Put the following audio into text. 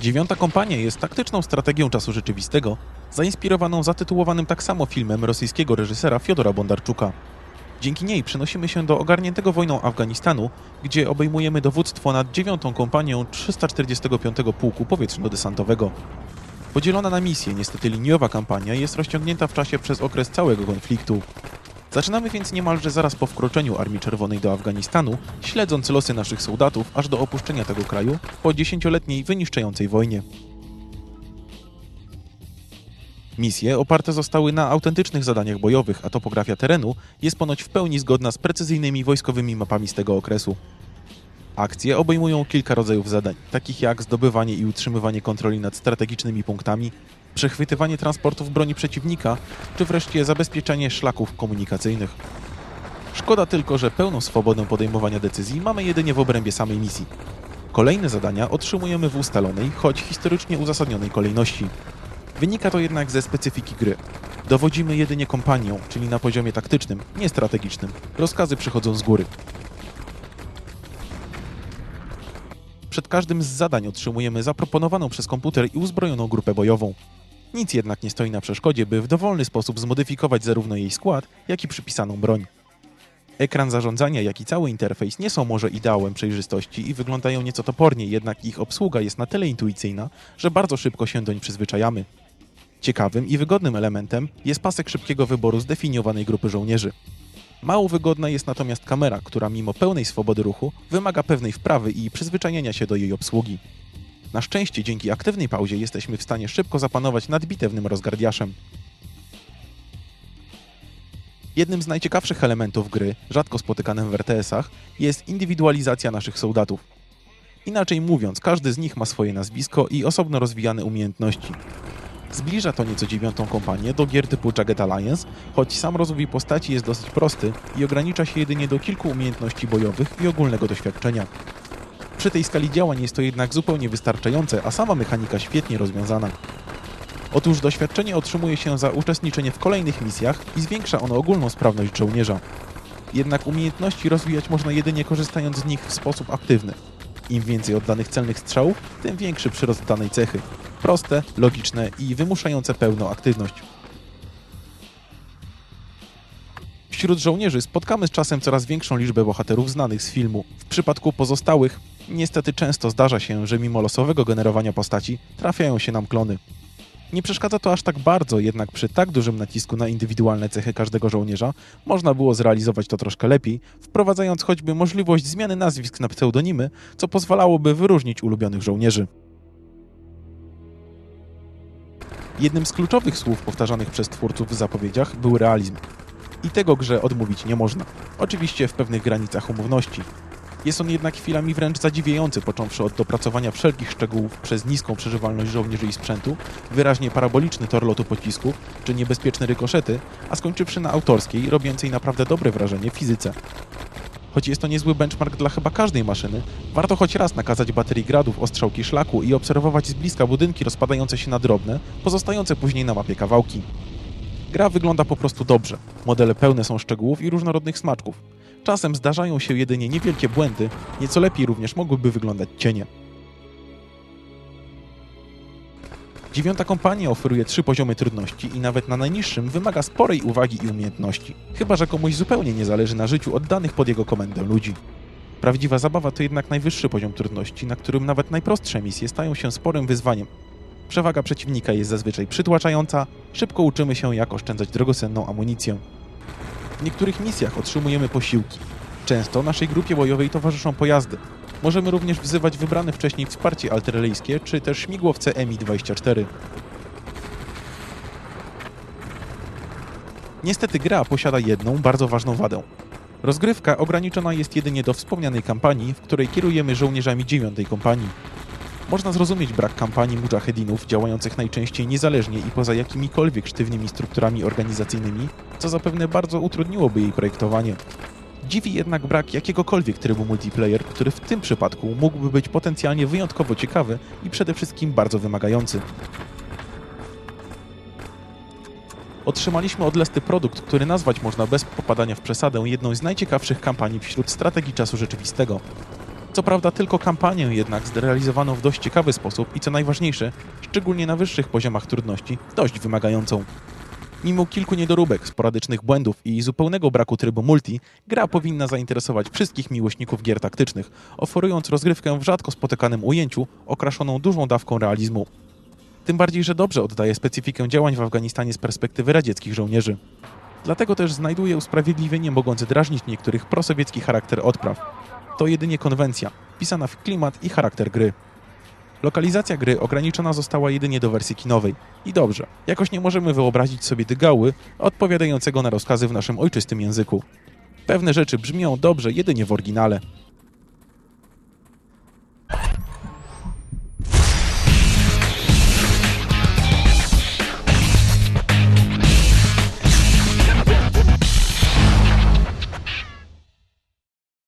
Dziewiąta kompania jest taktyczną strategią czasu rzeczywistego, zainspirowaną zatytułowanym tak samo filmem rosyjskiego reżysera Fiodora Bondarczuka. Dzięki niej przenosimy się do ogarniętego wojną Afganistanu, gdzie obejmujemy dowództwo nad dziewiątą kompanią 345 Pułku Powietrzno-Desantowego. Podzielona na misje, niestety liniowa kampania jest rozciągnięta w czasie przez okres całego konfliktu. Zaczynamy więc niemalże zaraz po wkroczeniu Armii Czerwonej do Afganistanu, śledząc losy naszych soldatów aż do opuszczenia tego kraju po dziesięcioletniej wyniszczającej wojnie. Misje oparte zostały na autentycznych zadaniach bojowych, a topografia terenu jest ponoć w pełni zgodna z precyzyjnymi wojskowymi mapami z tego okresu. Akcje obejmują kilka rodzajów zadań, takich jak zdobywanie i utrzymywanie kontroli nad strategicznymi punktami, przechwytywanie transportów broni przeciwnika, czy wreszcie zabezpieczenie szlaków komunikacyjnych. Szkoda tylko, że pełną swobodę podejmowania decyzji mamy jedynie w obrębie samej misji. Kolejne zadania otrzymujemy w ustalonej, choć historycznie uzasadnionej kolejności. Wynika to jednak ze specyfiki gry. Dowodzimy jedynie kompanią, czyli na poziomie taktycznym, nie strategicznym. Rozkazy przychodzą z góry. Przed każdym z zadań otrzymujemy zaproponowaną przez komputer i uzbrojoną grupę bojową. Nic jednak nie stoi na przeszkodzie, by w dowolny sposób zmodyfikować zarówno jej skład, jak i przypisaną broń. Ekran zarządzania, jak i cały interfejs nie są może ideałem przejrzystości i wyglądają nieco topornie, jednak ich obsługa jest na tyle intuicyjna, że bardzo szybko się doń przyzwyczajamy. Ciekawym i wygodnym elementem jest pasek szybkiego wyboru zdefiniowanej grupy żołnierzy. Mało wygodna jest natomiast kamera, która mimo pełnej swobody ruchu wymaga pewnej wprawy i przyzwyczajenia się do jej obsługi. Na szczęście dzięki aktywnej pauzie jesteśmy w stanie szybko zapanować nad bitewnym rozgardiaszem. Jednym z najciekawszych elementów gry, rzadko spotykanym w RTS-ach, jest indywidualizacja naszych soldatów. Inaczej mówiąc, każdy z nich ma swoje nazwisko i osobno rozwijane umiejętności. Zbliża to nieco dziewiątą kompanię do gier typu Jagged Alliance, choć sam rozwój postaci jest dosyć prosty i ogranicza się jedynie do kilku umiejętności bojowych i ogólnego doświadczenia. Przy tej skali działań jest to jednak zupełnie wystarczające, a sama mechanika świetnie rozwiązana. Otóż doświadczenie otrzymuje się za uczestniczenie w kolejnych misjach i zwiększa ono ogólną sprawność żołnierza. Jednak umiejętności rozwijać można jedynie korzystając z nich w sposób aktywny. Im więcej oddanych celnych strzałów, tym większy przyrost danej cechy. Proste, logiczne i wymuszające pełną aktywność. Wśród żołnierzy spotkamy z czasem coraz większą liczbę bohaterów znanych z filmu. W przypadku pozostałych, niestety często zdarza się, że mimo losowego generowania postaci trafiają się nam klony. Nie przeszkadza to aż tak bardzo, jednak przy tak dużym nacisku na indywidualne cechy każdego żołnierza można było zrealizować to troszkę lepiej, wprowadzając choćby możliwość zmiany nazwisk na pseudonimy, co pozwalałoby wyróżnić ulubionych żołnierzy. Jednym z kluczowych słów powtarzanych przez twórców w zapowiedziach był realizm. I tego grze odmówić nie można. Oczywiście w pewnych granicach umowności. Jest on jednak chwilami wręcz zadziwiający, począwszy od dopracowania wszelkich szczegółów przez niską przeżywalność żołnierzy i sprzętu, wyraźnie paraboliczny tor lotu pocisków, czy niebezpieczne rykoszety, a skończywszy na autorskiej, robiącej naprawdę dobre wrażenie fizyce. Choć jest to niezły benchmark dla chyba każdej maszyny, warto choć raz nakazać baterii gradów ostrzałki szlaku i obserwować z bliska budynki rozpadające się na drobne, pozostające później na mapie kawałki. Gra wygląda po prostu dobrze. Modele pełne są szczegółów i różnorodnych smaczków. Czasem zdarzają się jedynie niewielkie błędy, nieco lepiej również mogłyby wyglądać cienie. Dziewiąta kompania oferuje trzy poziomy trudności i nawet na najniższym wymaga sporej uwagi i umiejętności, chyba że komuś zupełnie nie zależy na życiu oddanych pod jego komendę ludzi. Prawdziwa zabawa to jednak najwyższy poziom trudności, na którym nawet najprostsze misje stają się sporym wyzwaniem. Przewaga przeciwnika jest zazwyczaj przytłaczająca, szybko uczymy się jak oszczędzać drogocenną amunicję. W niektórych misjach otrzymujemy posiłki. Często naszej grupie bojowej towarzyszą pojazdy. Możemy również wzywać wybrane wcześniej wsparcie artyleryjskie, czy też śmigłowce Mi-24. Niestety gra posiada jedną bardzo ważną wadę. Rozgrywka ograniczona jest jedynie do wspomnianej kampanii, w której kierujemy żołnierzami 9 kompanii. Można zrozumieć brak kampanii mujahedinów działających najczęściej niezależnie i poza jakimikolwiek sztywnymi strukturami organizacyjnymi, co zapewne bardzo utrudniłoby jej projektowanie. Dziwi jednak brak jakiegokolwiek trybu multiplayer, który w tym przypadku mógłby być potencjalnie wyjątkowo ciekawy i przede wszystkim bardzo wymagający. Otrzymaliśmy od Lesty produkt, który nazwać można bez popadania w przesadę jedną z najciekawszych kampanii wśród strategii czasu rzeczywistego. Co prawda tylko kampanię jednak zrealizowano w dość ciekawy sposób i co najważniejsze, szczególnie na wyższych poziomach trudności, dość wymagającą. Mimo kilku niedoróbek, sporadycznych błędów i zupełnego braku trybu multi, gra powinna zainteresować wszystkich miłośników gier taktycznych, oferując rozgrywkę w rzadko spotykanym ujęciu, okraszoną dużą dawką realizmu. Tym bardziej, że dobrze oddaje specyfikę działań w Afganistanie z perspektywy radzieckich żołnierzy. Dlatego też znajduje usprawiedliwienie mogący drażnić niektórych prosowiecki charakter odpraw. To jedynie konwencja, pisana w klimat i charakter gry. Lokalizacja gry ograniczona została jedynie do wersji kinowej. I dobrze, jakoś nie możemy wyobrazić sobie dygały odpowiadającego na rozkazy w naszym ojczystym języku. Pewne rzeczy brzmią dobrze jedynie w oryginale.